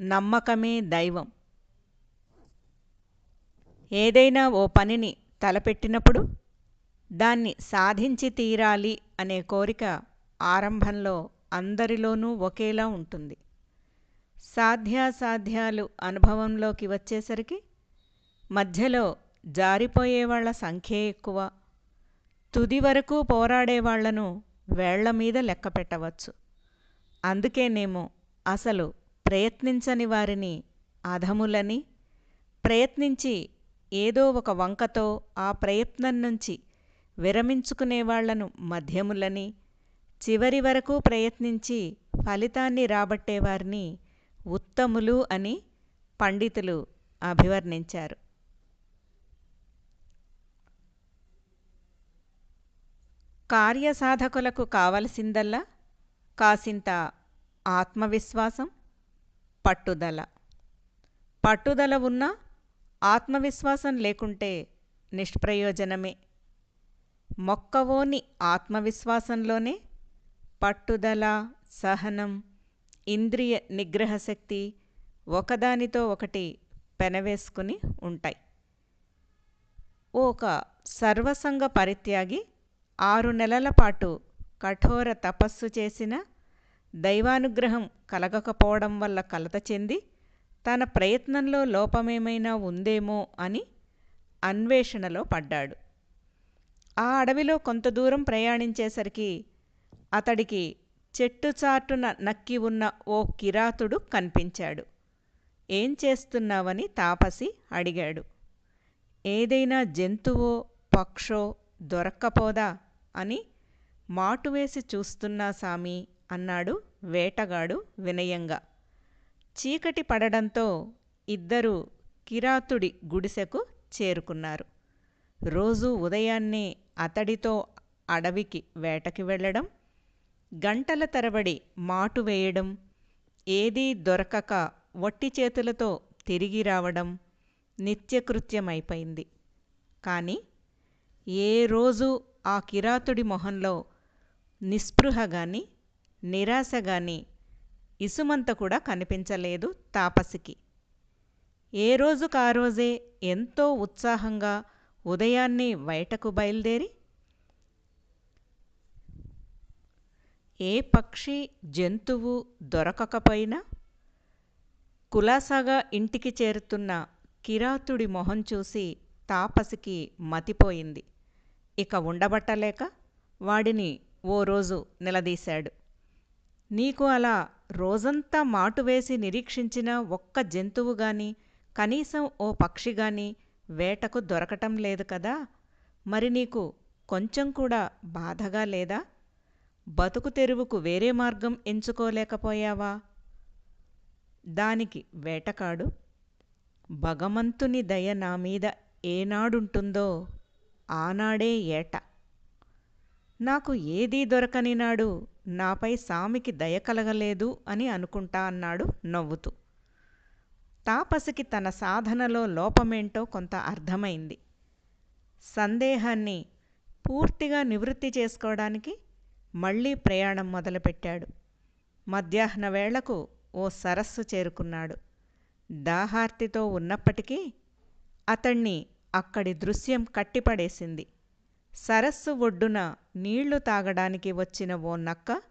నమ్మకమే దైవం. ఏదైనా ఓ పనిని తలపెట్టినప్పుడు దాన్ని సాధించి తీరాలి అనే కోరిక ఆరంభంలో అందరిలోనూ ఒకేలా ఉంటుంది. సాధ్యాసాధ్యాలు అనుభవంలోకి వచ్చేసరికి మధ్యలో జారిపోయేవాళ్ళ సంఖ్యే ఎక్కువ. తుది వరకు పోరాడేవాళ్ళను వేళ్ళ మీద లెక్క పెట్టవచ్చు. అందుకేనేమో అసలు ప్రయత్నించని వారిని అధములని ప్రయత్నించి ఏదో ఒక వంకతో ఆ ప్రయత్నం నుంచి విరమించుకునేవాళ్ళను మధ్యములని చివరి వరకు ప్రయత్నించి ఫలితాన్ని రాబట్టేవారిని ఉత్తములు అని పండితులు అభివర్ణించారు. కార్యసాధకులకు కావలసిందల్లా కాసింత ఆత్మవిశ్వాసం పట్టుదల. పట్టుదల ఉన్నా ఆత్మవిశ్వాసం లేకుంటే నిష్ప్రయోజనమే. మొక్కవోని ఆత్మవిశ్వాసంలోనే పట్టుదల సహనం ఇంద్రియ నిగ్రహశక్తి ఒకదానితో ఒకటి పెనవేసుకుని ఉంటాయి. ఒక సర్వసంగ పరిత్యాగి ఆరు నెలల పాటు కఠోర తపస్సు చేసిన దైవానుగ్రహం కలగకపోవడం వల్ల కలత చెంది తన ప్రయత్నంలో లోపమేమైనా ఉందేమో అని అన్వేషణలో పడ్డాడు. ఆ అడవిలో కొంత దూరం ప్రయాణించేసరికి అతడికి చెట్టు చాటున నక్కి ఉన్న ఓ కిరాతుడు కనిపించాడు. ఏం చేస్తున్నావని తాపసి అడిగాడు. ఏదైనా జంతువో పక్షో దొరక్కపోదా అని మాటువేసి చూస్తున్నా సామి అన్నాడు వేటగాడు వినయంగా. చీకటి పడడంతో ఇద్దరూ కిరాతుడి గుడిసెకు చేరుకున్నారు. రోజూ ఉదయాన్నే అతడితో అడవికి వేటకి వెళ్ళడం గంటల తరబడి మాటు వేయడం ఏదీ దొరకక వట్టి చేతులతో తిరిగి రావడం నిత్యకృత్యమైపోయింది. కానీ ఏ రోజు ఆ కిరాతుడి మొహంలో నిస్పృహ గాని నిరాశగాని ఇసుమంత కూడా కనిపించలేదు తాపసికి. ఏ రోజుకు ఆ రోజే ఎంతో ఉత్సాహంగా ఉదయాన్నే బయటకు బయలుదేరి? ఏ పక్షి జంతువు దొరకకపోయినా కులాసాగా ఇంటికి చేరుతున్న కిరాతుడి మొహం చూసి తాపసికి మతిపోయింది. ఇక ఉండబట్టలేక వాడిని ఓ రోజు నిలదీశాడు. నీకు అలా రోజంతా మాటు వేసి నిరీక్షించిన ఒక్క జంతువుగాని కనీసం ఓ పక్షిగాని వేటకు దొరకటం లేదు కదా? మరి నీకు కొంచెం కూడా బాధగా లేదా? బతుకు తెరువుకు వేరే మార్గం ఎంచుకోలేకపోయావా? దానికి వేటకాడు. భగవంతుని దయ నా మీద ఏనాడుంటుందో ఆనాడే ఏట. నాకు ఏదీ దొరకని నాడు నాపై సామికి దయ కలగలేదు అని అనుకుంటా అన్నాడు నవ్వుతూ. తాపసికి తన సాధనలో లోపమేంటో కొంత అర్థమైంది. సందేహాన్ని పూర్తిగా నివృత్తి చేసుకోవడానికి మళ్ళీ ప్రయాణం మొదలుపెట్టాడు. మధ్యాహ్న వేళకు ఓ సరస్సు చేరుకున్నాడు. దాహార్తితో ఉన్నప్పటికీ అతణ్ణి అక్కడి దృశ్యం కట్టిపడేసింది. సరస్సు ఒడ్డున నీళ్ళు తాగడానికి వచ్చిన ఓ నక్క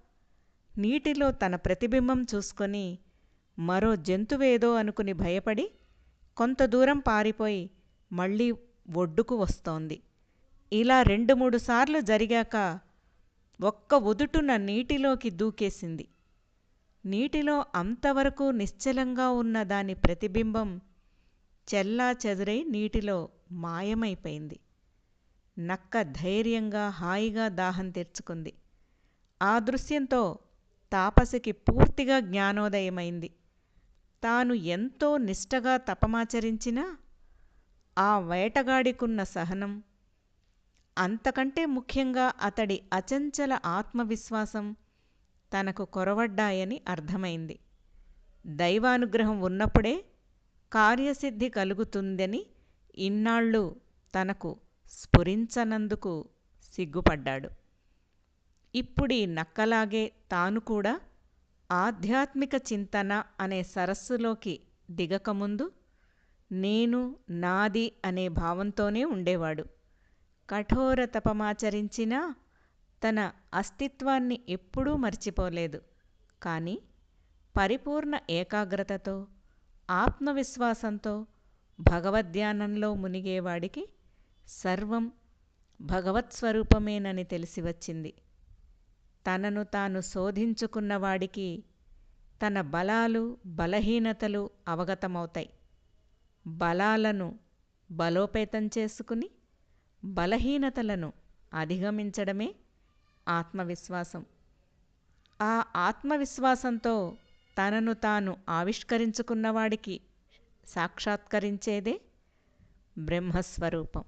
నీటిలో తన ప్రతిబింబం చూసుకొని మరో జంతువేదో అనుకుని భయపడి కొంత దూరం పారిపోయి మళ్ళీ ఒడ్డుకు వస్తోంది. ఇలా రెండు మూడు సార్లు జరిగాక ఒక్క ఉదుటున నీటిలోకి దూకేసింది. నీటిలో అంతవరకు నిశ్చలంగా ఉన్న దాని ప్రతిబింబం చెల్లా చెదురై నీటిలో మాయమైపోయింది. నక్క ధైర్యంగా హాయిగా దాహం తెరుచుకుంది. ఆ దృశ్యంతో తాపసికి పూర్తిగా జ్ఞానోదయమైంది. తాను ఎంతో నిష్టగా తపమాచరించినా ఆ వేటగాడికున్న సహనం అంతకంటే ముఖ్యంగా అతడి అచంచల ఆత్మవిశ్వాసం తనకు కొరవడ్డాయని అర్థమైంది. దైవానుగ్రహం ఉన్నప్పుడే కార్యసిద్ధి కలుగుతుందని ఇన్నాళ్ళు తనకు స్ఫురించనందుకు సిగ్గుపడ్డాడు. ఇప్పుడీ నక్కలాగే తాను కూడా ఆధ్యాత్మిక చింతన అనే సరస్సులోకి దిగకముందు నేను నాది అనే భావంతోనే ఉండేవాడు. కఠోర తపమాచరించినా తన అస్తిత్వాన్ని ఎప్పుడూ మర్చిపోలేదు. కానీ పరిపూర్ణ ఏకాగ్రతతో ఆత్మవిశ్వాసంతో భగవద్ధ్యానంలో మునిగేవాడికి సర్వం భగవత్స్వరూపమేనని తెలిసి వచ్చింది. తనను తాను శోధించుకున్నవాడికి తన బలాలు బలహీనతలు అవగతమవుతాయి. బలాలను బలోపేతం చేసుకుని బలహీనతలను అధిగమించడమే ఆత్మవిశ్వాసం. ఆ ఆత్మవిశ్వాసంతో తనను తాను ఆవిష్కరించుకున్నవాడికి సాక్షాత్కరించేదే బ్రహ్మస్వరూపం.